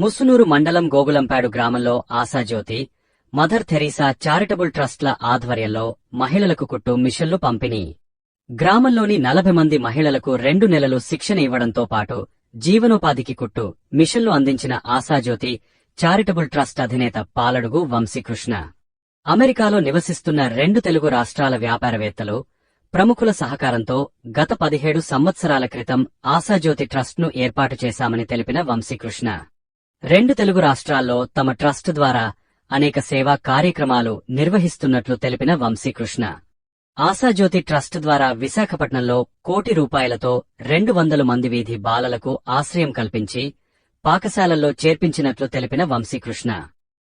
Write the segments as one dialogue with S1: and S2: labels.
S1: ముసునూరు మండలం గోగులంపాడు గ్రామంలో ఆశాజ్యోతి మదర్ థెరీసా చారిటబుల్ ట్రస్ట్ల ఆధ్వర్యంలో మహిళలకు కుట్టు మిషన్లు పంపిణీ. గ్రామంలోని నలభై మంది మహిళలకు రెండు నెలలు శిక్షణ ఇవ్వడంతో పాటు జీవనోపాధికి కుట్టు మిషన్లు అందించిన ఆశాజ్యోతి చారిటబుల్ ట్రస్ట్ అధినేత పాలడుగు వంశీకృష్ణ. అమెరికాలో నివసిస్తున్న రెండు తెలుగు రాష్ట్రాల వ్యాపారవేత్తలు ప్రముఖుల సహకారంతో గత పదిహేడు సంవత్సరాల క్రితం ఆశాజ్యోతి ట్రస్ట్ను ఏర్పాటు చేశామని తెలిపిన వంశీకృష్ణ. రెండు తెలుగు రాష్ట్రాల్లో తమ ట్రస్ట్ ద్వారా అనేక సేవా కార్యక్రమాలు నిర్వహిస్తున్నట్లు తెలిపిన వంశీకృష్ణ. ఆశాజ్యోతి ట్రస్ట్ ద్వారా విశాఖపట్నంలో కోటి రూపాయలతో రెండు వందల మంది వీధి బాలలకు ఆశ్రయం కల్పించి పాకశాలల్లో చేర్పించినట్లు తెలిపిన వంశీకృష్ణ.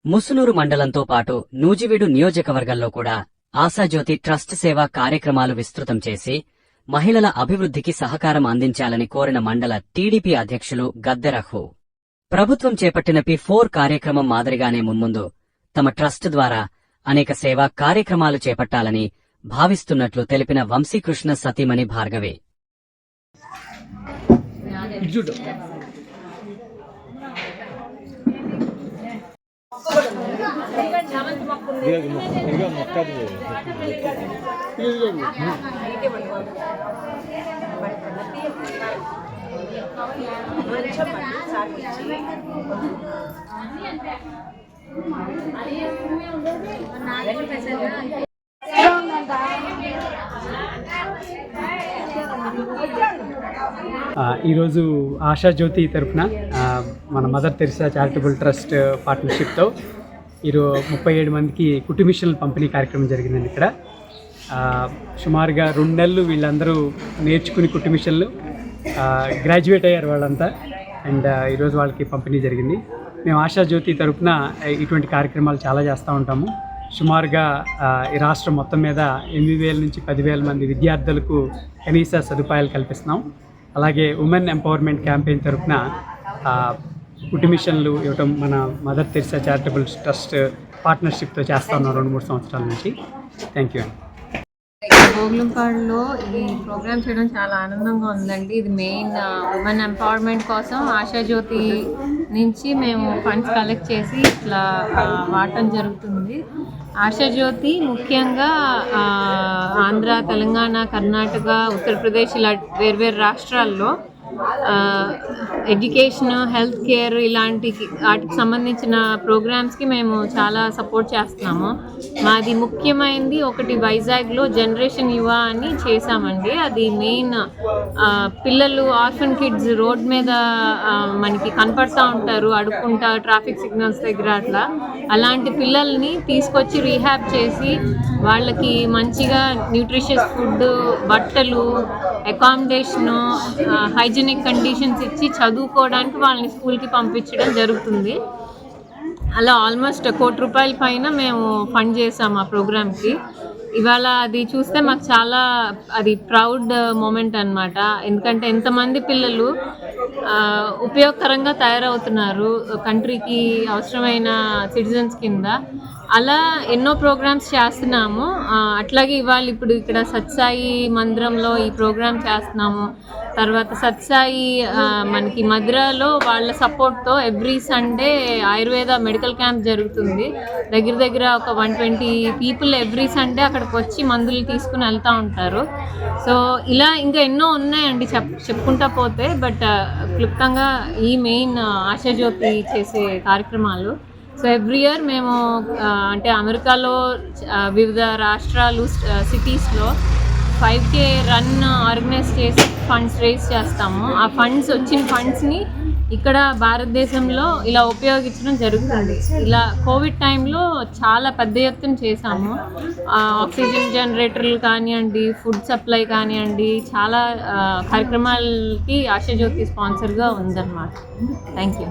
S1: ముసునూరు మండలంతో పాటు నూజివీడు నియోజకవర్గంలో కూడా ఆశాజ్యోతి ట్రస్ట్ సేవా కార్యక్రమాలు విస్తృతం చేసి మహిళల అభివృద్ధికి సహకారం అందించాలని కోరిన మండల టీడీపీ అధ్యక్షులు గద్దెరహు ప్రభుత్వం చేపట్టిన పి ఫోర్ కార్యక్రమం మాదిరిగానే మున్ముందు తమ ట్రస్ట్ ద్వారా అనేక సేవా కార్యక్రమాలు చేపట్టాలని భావిస్తున్నట్లు తెలిపిన వంశీకృష్ణ సతీమణి భార్గవి.
S2: మొక్క
S3: ఈరోజు ఆశా జ్యోతి తరఫున మన మదర్ తెరిసా చారిటబుల్ ట్రస్ట్ పార్ట్నర్షిప్తో ఈరోజు ముప్పై ఏడు మందికి కుటుంబిషన్ల పంపిణీ కార్యక్రమం జరిగిందండి ఇక్కడ. సుమారుగా రెండు నెలలు వీళ్ళందరూ నేర్చుకుని కుటుంబిషన్లు గ్రాడ్యుయేట్ అయ్యారు వాళ్ళంతా. అండ్ ఈరోజు వాళ్ళకి పంపిణీ జరిగింది. మేము ఆశా జ్యోతి తరఫున ఇటువంటి కార్యక్రమాలు చాలా చేస్తూ ఉంటాము. సుమారుగా ఈ రాష్ట్రం మొత్తం మీద ఎనిమిది వేల నుంచి పదివేల మంది విద్యార్థులకు కనీస సదుపాయాలు కల్పిస్తున్నాం. అలాగే ఉమెన్ ఎంపవర్మెంట్ క్యాంపెయిన్ తరఫున కుటుమిషన్లు మిషన్లు ఇవ్వటం మన మదర్ తెరిసా చారిటబుల్ ట్రస్ట్ పార్ట్నర్షిప్తో చేస్తా ఉన్నాం రెండు మూడు సంవత్సరాల నుంచి. థ్యాంక్ యూ అండి.
S4: గోగులంపాడులో ఈ ప్రోగ్రామ్ చేయడం చాలా ఆనందంగా ఉందండి. ఇది మెయిన్ ఉమెన్ ఎంపవర్మెంట్ కోసం ఆశాజ్యోతి నుంచి మేము ఫండ్స్ కలెక్ట్ చేసి ఇట్లా వాడటం జరుగుతుంది. ఆశాజ్యోతి ముఖ్యంగా ఆంధ్ర తెలంగాణ కర్ణాటక ఉత్తరప్రదేశ్ ఇలా వేర్వేరు రాష్ట్రాల్లో ఎడ్యుకేషన్ హెల్త్ కేర్ ఇలాంటి వాటికి సంబంధించిన ప్రోగ్రామ్స్కి మేము చాలా సపోర్ట్ చేస్తున్నాము. మాది ముఖ్యమైనది ఒకటి వైజాగ్లో జనరేషన్ యువ అని చేశామండి. అది మెయిన్ పిల్లలు ఆర్ఫన్ కిడ్స్ రోడ్ మీద మనకి కనపడతా ఉంటారు అడుక్కుంటా ట్రాఫిక్ సిగ్నల్స్ దగ్గర అట్లా. అలాంటి పిల్లల్ని తీసుకొచ్చి రీహాబ్ చేసి వాళ్ళకి మంచిగా న్యూట్రిషియస్ ఫుడ్ బట్టలు అకామిడేషను హైజీనిక్ కండిషన్స్ ఇచ్చి చదువుకోవడానికి వాళ్ళని స్కూల్కి పంపించడం జరుగుతుంది. అలా ఆల్మోస్ట్ కోటి రూపాయల పైన మేము ఫండ్ చేసాము ఆ ప్రోగ్రామ్కి ఇవాళ అది చూస్తే మాకు చాలా అది ప్రౌడ్ మూమెంట్ అన్నమాట. ఎందుకంటే ఎంతమంది పిల్లలు ఉపయోగకరంగా తయారవుతున్నారు కంట్రీకి అవసరమైన సిటిజన్స్ కింద. అలా ఎన్నో ప్రోగ్రామ్స్ చేస్తున్నాము. అట్లాగే ఇవాళ ఇప్పుడు ఇక్కడ సత్సాయి మందిరంలో ఈ ప్రోగ్రామ్ చేస్తున్నాము. తర్వాత సత్సాయి మనకి మధురలో వాళ్ళ సపోర్ట్తో every Sunday Ayurveda medical camp జరుగుతుంది. దగ్గర దగ్గర ఒక one twenty people every Sunday అక్కడికి వచ్చి మందులు తీసుకుని వెళ్తూ ఉంటారు. సో ఇలా ఇంకా ఎన్నో ఉన్నాయండి చెప్ చెప్పుకుంటా పోతే బట్ క్లుప్తంగా ఈ మెయిన్ ఆశాజ్యోతి చేసే కార్యక్రమాలు. సో ఎవ్రీ ఇయర్ మేము అంటే అమెరికాలో వివిధ రాష్ట్రాలు సిటీస్లో ఫైవ్ కే రన్ ఆర్గనైజ్ చేసి ఫండ్స్ రేస్ చేస్తాము. ఆ ఫండ్స్ వచ్చిన ఫండ్స్ని ఇక్కడ భారతదేశంలో ఇలా ఉపయోగించడం జరుగుతుంది. ఇలా కోవిడ్ టైంలో చాలా పెద్ద ఎత్తున చేశాము. ఆక్సిజన్ జనరేటర్లు కానివ్వండి ఫుడ్ సప్లై కానివ్వండి చాలా కార్యక్రమాలకి ఆశాజ్యోతి స్పాన్సర్గా ఉందన్నమాట. Thank you